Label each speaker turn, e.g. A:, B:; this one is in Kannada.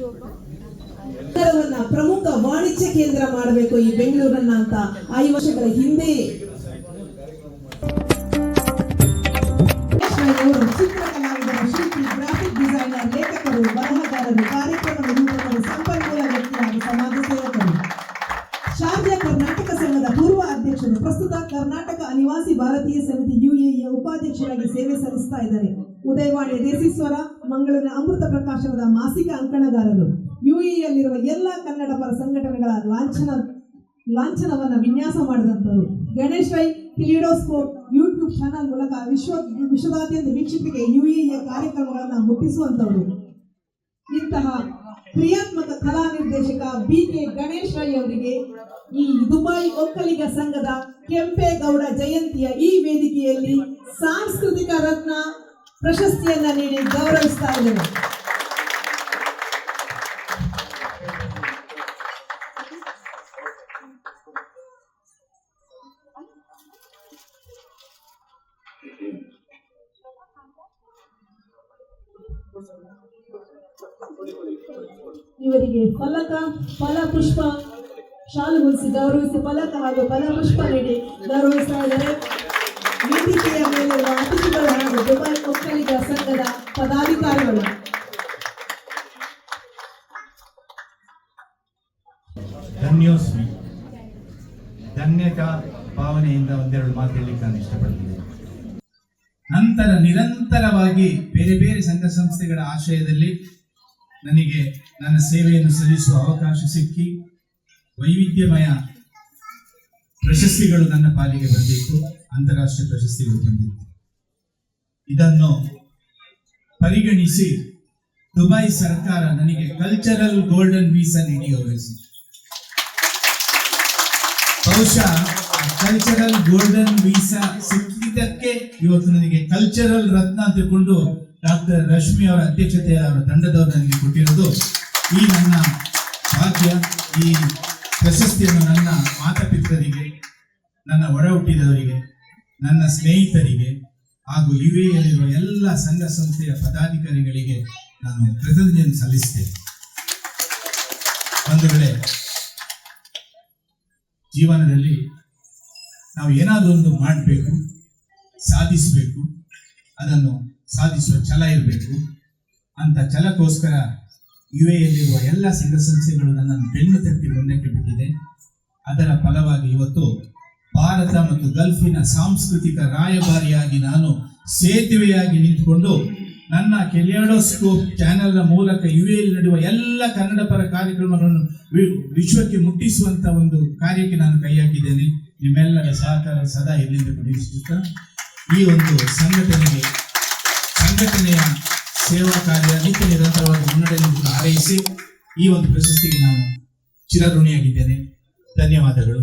A: ನಗರವನ್ನ ಪ್ರಮುಖ ವಾಣಿಜ್ಯ ಕೇಂದ್ರ ಮಾಡಬೇಕು ಈ ಬೆಂಗಳೂರನ್ನ ಅಂತ ಐದು ವರ್ಷಗಳ ಹಿಂದೆ. ಗ್ರಾಫಿಕ್ ಡಿಸೈನರ್ ಲೇಖಕರು, ಬರಹಗಾರರು, ಕಾರ್ಯಕ್ರಮ ನಿರೂಪಕರು, ಸಂಪನ್ಮೂಲ ವ್ಯಕ್ತಿ ಹಾಗೂ ಸಮಾಜ ಸೇವಕರು. ಶಾರ್ಜಾ ಕರ್ನಾಟಕ ಸಂಘದ ಪೂರ್ವ ಅಧ್ಯಕ್ಷರು ಪ್ರಸ್ತುತ ಕರ್ನಾಟಕ ಅನಿವಾಸಿ ಭಾರತೀಯ ಸಮಿತಿ ಯುಎಇಯ ಉಪಾಧ್ಯಕ್ಷರಾಗಿ ಸೇವೆ ಸಲ್ಲಿಸ್ತಾ ಇದ್ದಾರೆ. ಉದಯವಾಣಿಯ ದೇಸೀಸ್ವರ ಮಂಗಳೂರಿನ ಅಮೃತ ಪ್ರಕಾಶನದ ಮಾಸಿಕ ಅಂಕಣಗಾರರು ಯುಇಯಲ್ಲಿರುವ ಎಲ್ಲ ಕನ್ನಡ ಪರ ಸಂಘಟನೆಗಳ ಲಾಂಛನ, ಲಾಂಛನವನ್ನ ವಿನ್ಯಾಸ ಮಾಡಿದಂಥವರು. ಗಣೇಶ್ ರೈ ಟಿಲಿಡೋಸ್ಕೋಪ್ ಯೂಟ್ಯೂಬ್ ಚಾನಲ್ ಮೂಲಕ ವಿಶ್ವ, ವಿಶ್ವದಾದ್ಯಂತ ವೀಕ್ಷಕರಿಗೆ ಯುಇಯ ಕಾರ್ಯಕ್ರಮಗಳನ್ನು ಮುಟ್ಟಿಸುವಂಥವರು. ಇಂತಹ ಕ್ರಿಯಾತ್ಮಕ ಕಲಾ ನಿರ್ದೇಶಕ ಬಿ ಕೆ ಗಣೇಶ್ ರೈ ಅವರಿಗೆ ಈ ದುಬೈ ಒಕ್ಕಲಿಗ ಸಂಘದ ಕೆಂಪೇಗೌಡ ಜಯಂತಿಯ ಈ ವೇದಿಕೆಯಲ್ಲಿ ಸಾಂಸ್ಕೃತಿಕ ರತ್ನ ಪ್ರಶಸ್ತಿಯನ್ನ ನೀಡಿ ಗೌರವಿಸ್ತಾ ಇದ್ದೇವೆ ಇವರಿಗೆ ಫಲಕ, ಫಲಪುಷ್ಪ, ಶಾಲು ಹೊಲಿಸಿ ಗೌರವಿಸಿ ಫಲಕ ಹಾಗೂ ಫಲಪುಷ್ಪ ನೀಡಿ ಗೌರವಿಸ್ತಾ ಇದ್ದಾರೆ ವೇದಿಕೆಯ ಮೇಲಿರುವ ಅತಿಥಿಗಳು ಹಾಗೂ ದುಬೈ ಒಕ್ಕಲಿಗ ಸಂಘದ
B: ಧನ್ಯೋಸ್ಮಿ. ಧನ್ಯತಾ ಭಾವನೆಯಿಂದ ಒಂದೆರಡು ಮಾತು ನಾನು ಇಷ್ಟಪಡ್ತಿದ್ದೇನೆ ನಂತರ ನಿರಂತರವಾಗಿ ಬೇರೆ ಬೇರೆ ಸಂಘ ಸಂಸ್ಥೆಗಳ ಆಶಯದಲ್ಲಿ ನನಗೆ ನನ್ನ ಸೇವೆಯನ್ನು ಸಲ್ಲಿಸುವ ಅವಕಾಶ ಸಿಕ್ಕಿ ವೈವಿಧ್ಯಮಯ ಪ್ರಶಸ್ತಿಗಳು ನನ್ನ ಪಾಲಿಗೆ ಬಂದಿತ್ತು. ಅಂತಾರಾಷ್ಟ್ರೀಯ ಪ್ರಶಸ್ತಿಗಳು ಬಂದಿತ್ತು. ಇದನ್ನು ಪರಿಗಣಿಸಿ. ದುಬೈ ಸರ್ಕಾರ ನನಗೆ ಕಲ್ಚರಲ್ ಗೋಲ್ಡನ್ ವೀಸಾ ನೀಡಿ ಗೌರವಿಸಿತು ಬಹುಶಃ ಕಲ್ಚರಲ್ ಗೋಲ್ಡನ್ ವೀಸಾ ಸಿಕ್ಕಿದ್ದಕ್ಕೆ ಇವತ್ತು ನನಗೆ ಕಲ್ಚರಲ್ ರತ್ನ ತಿಳ್ಕೊಂಡು ಡಾಕ್ಟರ್ ರಶ್ಮಿ ಅವರ ಅಧ್ಯಕ್ಷತೆಯ ಅವರ ತಂಡದವರು ನನಗೆ ಕೊಟ್ಟಿರೋದು ಈ ನನ್ನ ಭಾಗ್ಯ, ಈ ಪ್ರಶಸ್ತಿಯನ್ನು ನನ್ನ ಮಾತಾಪಿತರಿಗೆ, ನನ್ನ ಒಡ ಹುಟ್ಟಿದವರಿಗೆ ನನ್ನ ಸ್ನೇಹಿತರಿಗೆ ಹಾಗೂ ಯು ಎಲ್ಲಿರುವ ಎಲ್ಲ ಸಂಘ ಸಂಸ್ಥೆಯ ಪದಾಧಿಕಾರಿಗಳಿಗೆ ನಾನು ಕೃತಜ್ಞತೆ ಸಲ್ಲಿಸ್ತೇನೆ. ಒಂದು ವೇಳೆ ಜೀವನದಲ್ಲಿ ನಾವು ಏನಾದರೂ ಒಂದು ಮಾಡಬೇಕು, ಸಾಧಿಸಬೇಕು, ಅದನ್ನು ಸಾಧಿಸುವ ಛಲ ಇರಬೇಕು ಅಂತ ಛಲಕ್ಕೋಸ್ಕರ ಯು ಎಲ್ಲಿರುವ ಎಲ್ಲ ಸಂಘ ಸಂಸ್ಥೆಗಳು ನನ್ನನ್ನು ಬೆನ್ನು ತಟ್ಟಿ ಮುನ್ನಕ್ಕೆ ಬಿಟ್ಟಿದೆ. ಅದರ ಫಲವಾಗಿ ಇವತ್ತು ಭಾರತ ಮತ್ತು ಗಲ್ಫಿನ ಸಾಂಸ್ಕೃತಿಕ ರಾಯಭಾರಿಯಾಗಿ ನಾನು ಸೇತುವೆಯಾಗಿ ನಿಂತುಕೊಂಡು ನನ್ನ ಕೆಲಿಯಾಡೋಸ್ಕೋಪ್ ಚಾನೆಲ್ನ ಮೂಲಕ ಯು ಎಲ್ ನಡೆಯುವ ಎಲ್ಲ ಕನ್ನಡ ಪರ ಕಾರ್ಯಕ್ರಮಗಳನ್ನು ವಿಶ್ವಕ್ಕೆ ಮುಟ್ಟಿಸುವಂಥ ಒಂದು ಕಾರ್ಯಕ್ಕೆ ನಾನು ಕೈ ಹಾಕಿದ್ದೇನೆ ನಿಮ್ಮೆಲ್ಲರ ಸಹಕಾರ ಸದಾ ಎಲ್ಲಿಂದ ಪಡೆಯಿಸುತ್ತಾ ಈ ಒಂದು ಸಂಘಟನೆಗೆ, ಸಂಘಟನೆಯ ಸೇವಾ ಕಾರ್ಯ ನಿತ್ಯ ನಿರಂತರವಾಗಿ ಮುನ್ನಡೆಯನ್ನು ಹಾರೈಸಿ, ಈ ಒಂದು ಪ್ರಶಸ್ತಿಗೆ ನಾನು ಚಿರಋಣಿಯಾಗಿದ್ದೇನೆ.
A: ಧನ್ಯವಾದಗಳು.